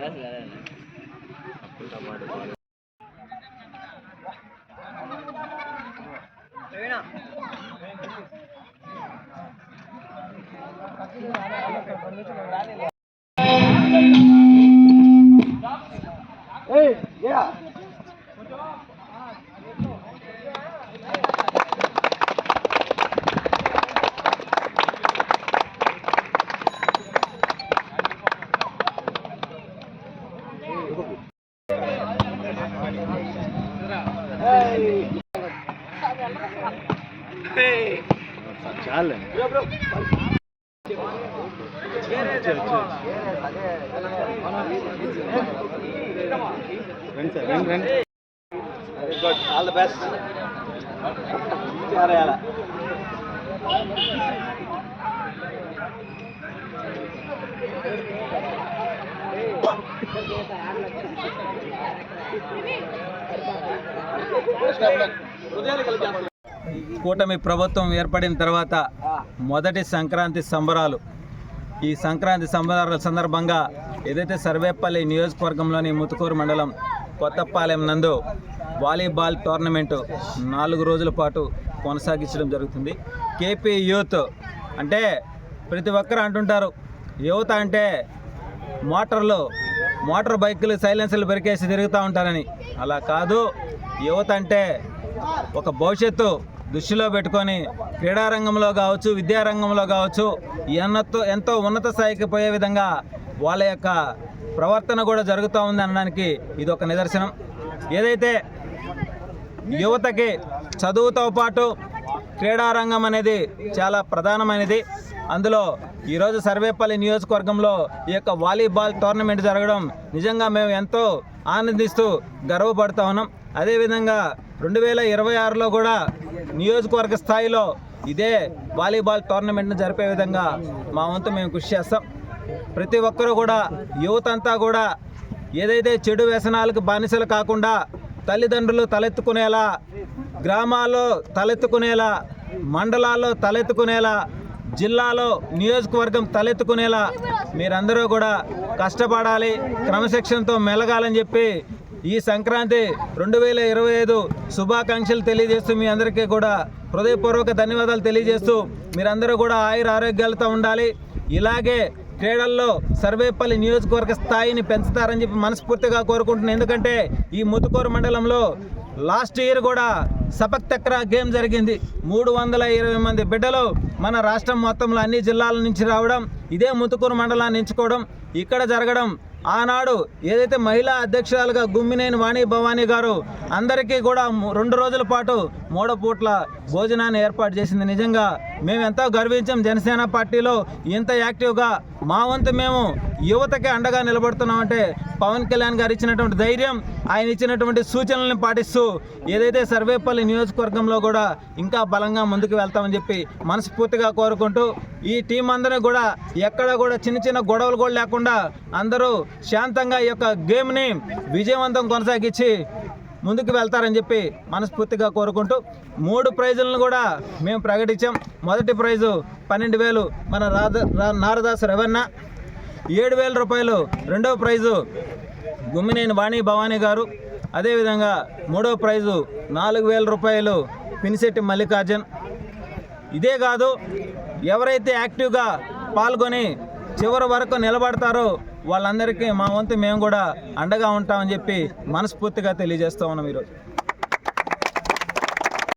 రాలేదు చాలే రండి సార్ రండి రండి very good all the best చేరేయాల కూటమి ప్రభుత్వం ఏర్పడిన తర్వాత మొదటి సంక్రాంతి సంబరాలు. ఈ సంక్రాంతి సంబరాల సందర్భంగా ఏదైతే సర్వేపల్లి నియోజకవర్గంలోని ముతుకూరు మండలం కొత్తపాలెం నందు వాలీబాల్ టోర్నమెంటు నాలుగు రోజుల పాటు కొనసాగించడం జరుగుతుంది. కేపీ యూత్ అంటే ప్రతి ఒక్కరు అంటుంటారు యువత అంటే మోటార్లు మోటార్ బైకులు సైలెన్సర్లు పెరికేసి తిరుగుతూ ఉంటారని. అలా కాదు యువత అంటే ఒక భవిష్యత్తు దృష్టిలో పెట్టుకొని క్రీడారంగంలో కావచ్చు విద్యారంగంలో కావచ్చు ఎన్నతో ఎంతో ఉన్నత స్థాయికి పోయే విధంగా వాళ్ళ యొక్క ప్రవర్తన కూడా జరుగుతూ ఉంది అనడానికి ఇది ఒక నిదర్శనం. ఏదైతే యువతకి చదువుతో పాటు క్రీడారంగం అనేది చాలా ప్రధానమైనది. అందులో ఈరోజు సర్వేపల్లి నియోజకవర్గంలో ఈ యొక్క వాలీబాల్ టోర్నమెంట్ జరగడం నిజంగా మేము ఎంతో ఆనందిస్తూ గర్వపడుతూ ఉన్నాం. అదేవిధంగా రెండు వేల ఇరవై ఆరులో కూడా నియోజకవర్గ స్థాయిలో ఇదే వాలీబాల్ టోర్నమెంట్ను జరిపే విధంగా మా వంతు మేము కృషి చేస్తాం. ప్రతి ఒక్కరూ కూడా యువత అంతా కూడా ఏదైతే చెడు వ్యసనాలకు బానిసలు కాకుండా తల్లిదండ్రులు తలెత్తుకునేలా గ్రామాల్లో తలెత్తుకునేలా మండలాల్లో తలెత్తుకునేలా జిల్లాలో నియోజకవర్గం తలెత్తుకునేలా మీరందరూ కూడా కష్టపడాలి క్రమశిక్షణతో మెలగాలని చెప్పి ఈ సంక్రాంతి రెండు వేల ఇరవై ఐదు శుభాకాంక్షలు తెలియజేస్తూ మీ అందరికీ కూడా హృదయపూర్వక ధన్యవాదాలు తెలియజేస్తూ మీరందరూ కూడా ఆయుర ఆరోగ్యాలతో ఉండాలి. ఇలాగే క్రీడల్లో సర్వేపల్లి నియోజకవర్గ స్థాయిని పెంచుతారని చెప్పి మనస్ఫూర్తిగా కోరుకుంటున్నాను. ఎందుకంటే ఈ ముతుకూరు మండలంలో లాస్ట్ ఇయర్ కూడా సపక్ తక్రా గేమ్ జరిగింది. మూడు వందల ఇరవై మంది బిడ్డలు మన రాష్ట్రం మొత్తంలో అన్ని జిల్లాల నుంచి రావడం ఇదే ముతుకూరు మండలాన్ని ఎంచుకోవడం ఇక్కడ జరగడం. ఆనాడు ఏదైతే మహిళా అధ్యక్షురాలుగా గుమ్మినేని వాణి భవానీ గారు అందరికీ కూడా రెండు రోజుల పాటు మూడు పూట్ల భోజనాన్ని ఏర్పాటు చేసింది. నిజంగా మేము ఎంతో గర్వించాం. జనసేన పార్టీలో ఇంత యాక్టివ్గా మా వంతు మేము యువతకి అండగా నిలబడుతున్నామంటే పవన్ కళ్యాణ్ గారు ఇచ్చినటువంటి ధైర్యం ఆయన ఇచ్చినటువంటి సూచనలను పాటిస్తూ ఏదైతే సర్వేపల్లి నియోజకవర్గంలో కూడా ఇంకా బలంగా ముందుకు వెళ్తామని చెప్పి మనస్ఫూర్తిగా కోరుకుంటూ ఈ టీం అందరూ కూడా ఎక్కడ కూడా చిన్న చిన్న గొడవలు కూడా లేకుండా అందరూ శాంతంగా ఈ యొక్క గేమ్ని విజయవంతం కొనసాగించి ముందుకు వెళ్తారని చెప్పి మనస్ఫూర్తిగా కోరుకుంటూ మూడు ప్రైజులను కూడా మేము ప్రకటించాం. మొదటి ప్రైజు పన్నెండు వేలు మన రాధ రా- నారదాస్ రవణ ఏడు వేల రూపాయలు రెండవ ప్రైజు గుమ్మినేని వాణి భవానీ గారు అదేవిధంగా మూడో ప్రైజు నాలుగు వేల రూపాయలు పినిశెట్టి మల్లికార్జున్. ఇదే కాదు ఎవరైతే యాక్టివ్గా పాల్గొని చివరి వరకు నిలబడతారో వాళ్ళందరికీ మా వంతు మేము కూడా అండగా ఉంటామని చెప్పి మనస్ఫూర్తిగా తెలియజేస్తూ ఉన్నాం ఈరోజు.